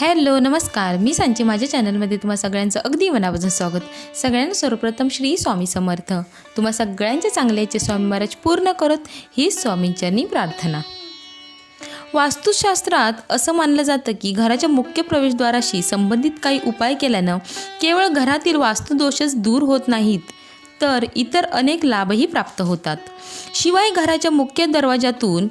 Hello नमस्कार. मी सांची. माझ्या चॅनलमध्ये तुम्हा सगळ्यांचं अगदी मनापासून स्वागत. सगळ्यांना सर्वप्रथम श्री स्वामी समर्थ. तुम्हा सगळ्यांच्या चांगल्याचे स्वामी महाराज पूर्ण करत ही स्वामींच्यांनी प्रार्थना. वास्तुशास्त्रात असं मानलं जातं की घराच्या मुख्य प्रवेशद्वाराशी संबंधित काही उपाय केल्यानं केवळ घरातील वास्तुदोषच दूर होत नाहीत तर इतर अनेक लाभही प्राप्त होतात. शिवाय घराच्या मुख्य दरवाजातून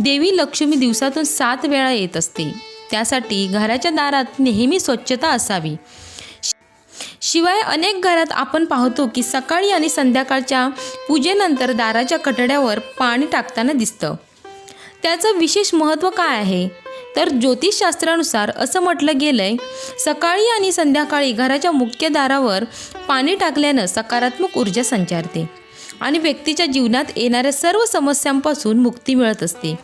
देवी लक्ष्मी दिवसातून सात वेळा येत असते. त्यासाठी घराच्या दारात नेहमी स्वच्छता असावी. शिवाय अनेक घरात आपण पाहतो की सकाळी आणि संध्याकाळच्या पूजेनंतर दाराच्या कठड्यावर पाणी टाकताना दिसतं. त्याचं विशेष महत्त्व काय आहे? तर ज्योतिषशास्त्रानुसार असं म्हटलं गेलंय सकाळी आणि संध्याकाळी घराच्या मुख्य दारावर पाणी टाकल्यानं सकारात्मक ऊर्जा संचारते आणि व्यक्तीच्या जीवनात येणाऱ्या सर्व समस्यांपासून मुक्ती मिळत असते.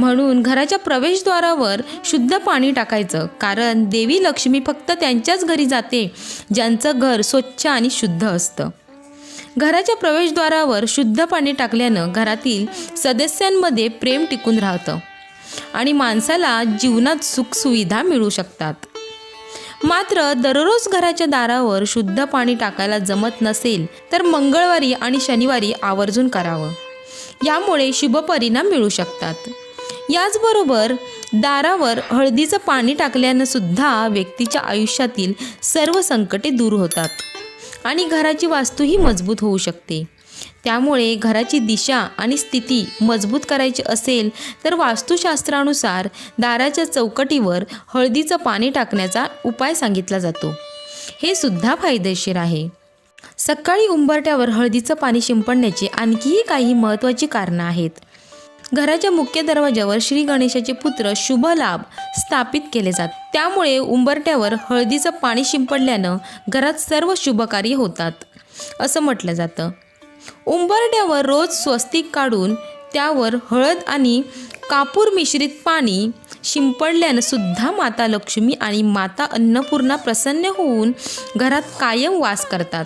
म्हणून घराच्या प्रवेशद्वारावर शुद्ध पाणी टाकायचं. कारण देवी लक्ष्मी फक्त त्यांच्याच घरी जाते ज्यांचं घर स्वच्छ आणि शुद्ध असतं. घराच्या प्रवेशद्वारावर शुद्ध पाणी टाकल्यानं घरातील सदस्यांमध्ये प्रेम टिकून राहतं आणि माणसाला जीवनात सुखसुविधा मिळू शकतात. मात्र दररोज घराच्या दारावर शुद्ध पाणी टाकायला जमत नसेल तर मंगळवारी आणि शनिवारी आवर्जून करावं. यामुळे शुभ परिणाम मिळू शकतात. याचबरोबर दारावर हळदीचं पाणी टाकल्यानं सुद्धा व्यक्तीच्या आयुष्यातील सर्व संकटे दूर होतात आणि घराची वास्तूही मजबूत होऊ शकते. त्यामुळे घराची दिशा आणि स्थिती मजबूत करायची असेल तर वास्तुशास्त्रानुसार दाराच्या चौकटीवर हळदीचं पाणी टाकण्याचा उपाय सांगितला जातो. हे सुद्धा फायदेशीर आहे. सकाळी उंबरट्यावर हळदीचं पाणी शिंपडण्याची आणखीही काही महत्त्वाची कारणं आहेत. घराच्या मुख्य दरवाजावर श्री गणेशाचे पुत्र शुभ लाभ स्थापित केले जात. त्यामुळे उंबरट्यावर हळदीचं पाणी शिंपडल्यानं घरात सर्व शुभकार्य होतात असं म्हटलं जातं. उंबरट्यावर रोज स्वस्तिक काढून त्यावर हळद आणि कापूर मिश्रित पाणी शिंपडल्यानं सुद्धा माता लक्ष्मी आणि माता अन्नपूर्णा प्रसन्न होऊन घरात कायम वास करतात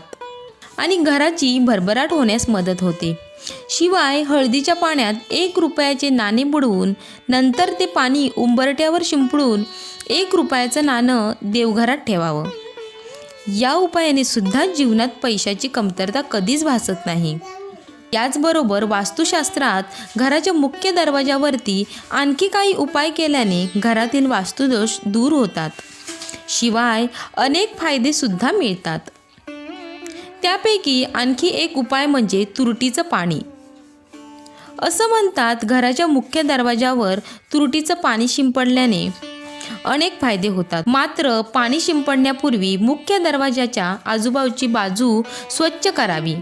आणि घराची भरभराट होण्यास मदत होते. शिवाय हळदीच्या पाण्यात एक रुपयाचे नाणे बुडवून नंतर ते पाणी उंबरट्यावर शिंपडून एक रुपयाचं नाणं देवघरात ठेवावं. या उपायाने सुद्धा जीवनात पैशाची कमतरता कधीच भासत नाही. याचबरोबर वास्तुशास्त्रात घराच्या मुख्य दरवाजावरती आणखी काही उपाय केल्याने घरातील वास्तुदोष दूर होतात. शिवाय अनेक फायदेसुद्धा मिळतात. त्यापैकी आणखी एक उपाय म्हणजे तुरटीचं पाणी. असं म्हणतात घराच्या मुख्य दरवाजावर तुरटीचं पाणी शिंपडल्याने अनेक फायदे होतात. मात्र पाणी शिंपडण्यापूर्वी मुख्य दरवाजाच्या आजूबाजूची बाजू स्वच्छ करावी.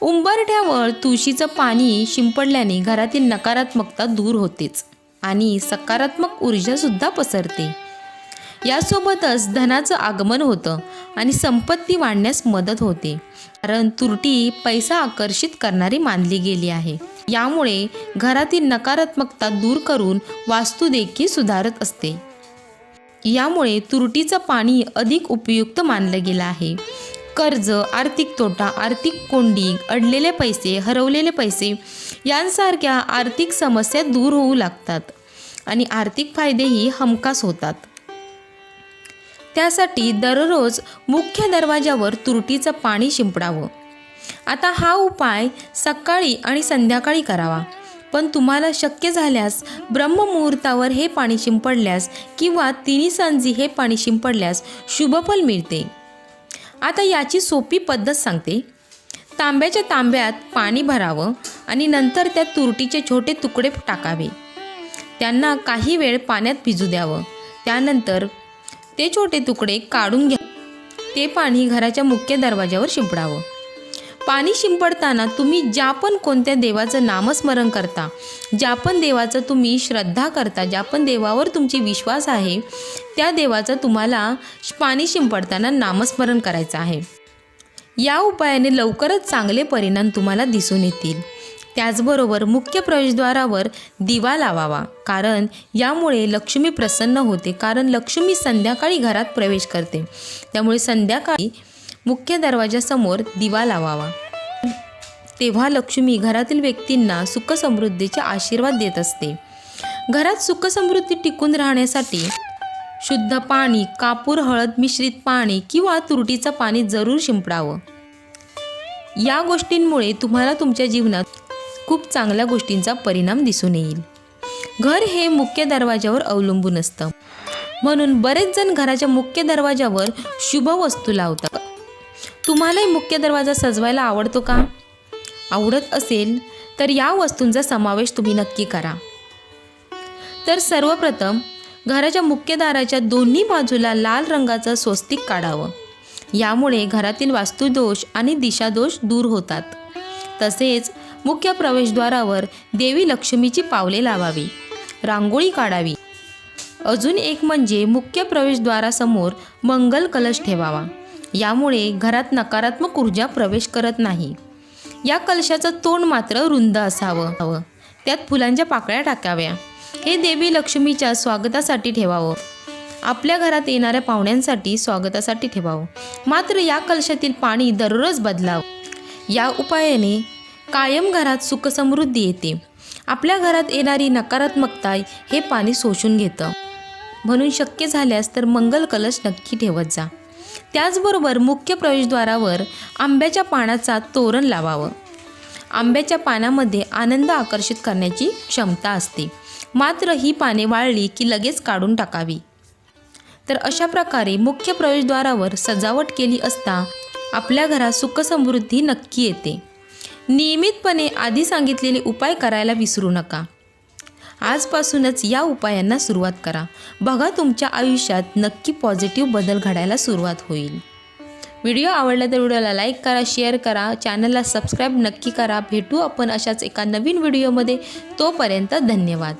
उंबरठ्यावर तुळशीचं पाणी शिंपडल्याने घरातील नकारात्मकता दूर होतेच आणि सकारात्मक ऊर्जासुद्धा पसरते. यासोबतच धनाचं आगमन होतं आणि संपत्ती वाढण्यास मदत होते. कारण तुरटी पैसा आकर्षित करणारी मानली गेली आहे. यामुळे घरातील नकारात्मकता दूर करून वास्तू देखील सुधारत असते. यामुळे तुरटीचं पाणी अधिक उपयुक्त मानलं गेलं आहे. कर्ज आर्थिक तोटा आर्थिक कोंडी अडलेले पैसे हरवलेले पैसे यांसारख्या आर्थिक समस्या दूर होऊ लागतात आणि आर्थिक फायदेही हमखास होतात. त्यासाठी दररोज मुख्य दरवाजावर तुरटीचं पाणी शिंपडावं. आता हा उपाय सकाळी आणि संध्याकाळी करावा. पण तुम्हाला शक्य झाल्यास ब्रह्ममुहूर्तावर हे पाणी शिंपडल्यास किंवा तिन्ही सांजी हे पाणी शिंपडल्यास शुभफल मिळते. आता याची सोपी पद्धत सांगते. तांब्याच्या तांब्यात पाणी भरावं आणि नंतर त्यात तुरटीचे छोटे तुकडे टाकावे. त्यांना काही वेळ पाण्यात भिजू द्यावं. त्यानंतर ते छोटे तुकडे काढून घ्या. ते पाणी घराच्या मुख्य दरवाज्यावर शिंपडावं. पाणी शिंपडताना तुम्ही ज्या पण कोणत्या देवाचं नामस्मरण करता ज्या पण देवाचं तुम्ही श्रद्धा करता ज्या पण देवावर तुमची विश्वास आहे त्या देवाचं तुम्हाला पाणी शिंपडताना नामस्मरण करायचं आहे. या उपायाने लवकरच चांगले परिणाम तुम्हाला दिसून येतील. त्याचबरोबर मुख्य प्रवेशद्वारावर दिवा लावावा. कारण यामुळे लक्ष्मी प्रसन्न होते. कारण लक्ष्मी संध्याकाळी घरात प्रवेश करते. त्यामुळे संध्याकाळी मुख्य दरवाजासमोर दिवा लावावा. तेव्हा लक्ष्मी घरातील व्यक्तींना सुखसमृद्धीचे आशीर्वाद देत असते. घरात सुखसमृद्धी टिकून राहण्यासाठी शुद्ध पाणी कापूर हळद मिश्रित पाणी किंवा तुरटीचं पाणी जरूर शिंपडावं. या गोष्टींमुळे तुम्हाला तुमच्या जीवनात खूप चांगल्या गोष्टींचा परिणाम दिसून येईल. घर हे मुख्य दरवाजावर अवलंबून असतं. म्हणून बरेच जण घराच्या मुख्य दरवाजावर शुभ वस्तू लावतात. तुम्हालाही मुख्य दरवाजा सजवायला आवडतो का? आवडत असेल तर या वस्तूंचा समावेश तुम्ही नक्की करा. तर सर्वप्रथम घराच्या मुख्य दाराच्या दोन्ही बाजूला लाल रंगाचं स्वस्तिक काढावं. यामुळे घरातील वास्तुदोष आणि दिशादोष दूर होतात. तसेच मुख्य प्रवेशद्वारावर देवी लक्ष्मीची पावले लावावी. रांगोळी काढावी. अजून एक म्हणजे मुख्य प्रवेशद्वारासमोर मंगल कलश ठेवावा. यामुळे घरात नकारात्मक ऊर्जा प्रवेश करत नाही. या कलशाचं तोंड मात्र रुंद असावं. हवं त्यात फुलांच्या पाकळ्या टाकाव्या. हे देवी लक्ष्मीच्या स्वागतासाठी ठेवावं. आपल्या घरात येणाऱ्या पाहुण्यांसाठी स्वागतासाठी ठेवावं. मात्र या कलशातील पाणी दररोज बदलावं. या उपायाने कायम घरात सुखसमृद्धी येते. आपल्या घरात येणारी नकारात्मकता हे पाणी शोषून घेतं. म्हणून शक्य झाल्यास तर मंगल कलश नक्की ठेवत जा. त्याचबरोबर मुख्य प्रवेशद्वारावर आंब्याच्या पानाचा तोरण लावावं. आंब्याच्या पानामध्ये आनंद आकर्षित करण्याची क्षमता असते. मात्र ही पाने वाळली की लगेच काढून टाकावी. तर अशा प्रकारे मुख्य प्रवेशद्वारावर सजावट केली असता आपल्या घरात सुखसमृद्धी नक्की येते. नियमितपणे आधी सांगितलेले उपाय करायला विसरू नका. आजपासूनच या उपायांना सुरुवात करा. बघा तुमच्या आयुष्यात नक्की पॉझिटिव्ह बदल घडायला सुरुवात होईल. व्हिडिओ आवडला तर व्हिडिओला लाईक करा शेअर करा चॅनलला सबस्क्राईब नक्की करा. भेटू आपण अशाच एका नवीन व्हिडिओमध्ये. तोपर्यंत धन्यवाद.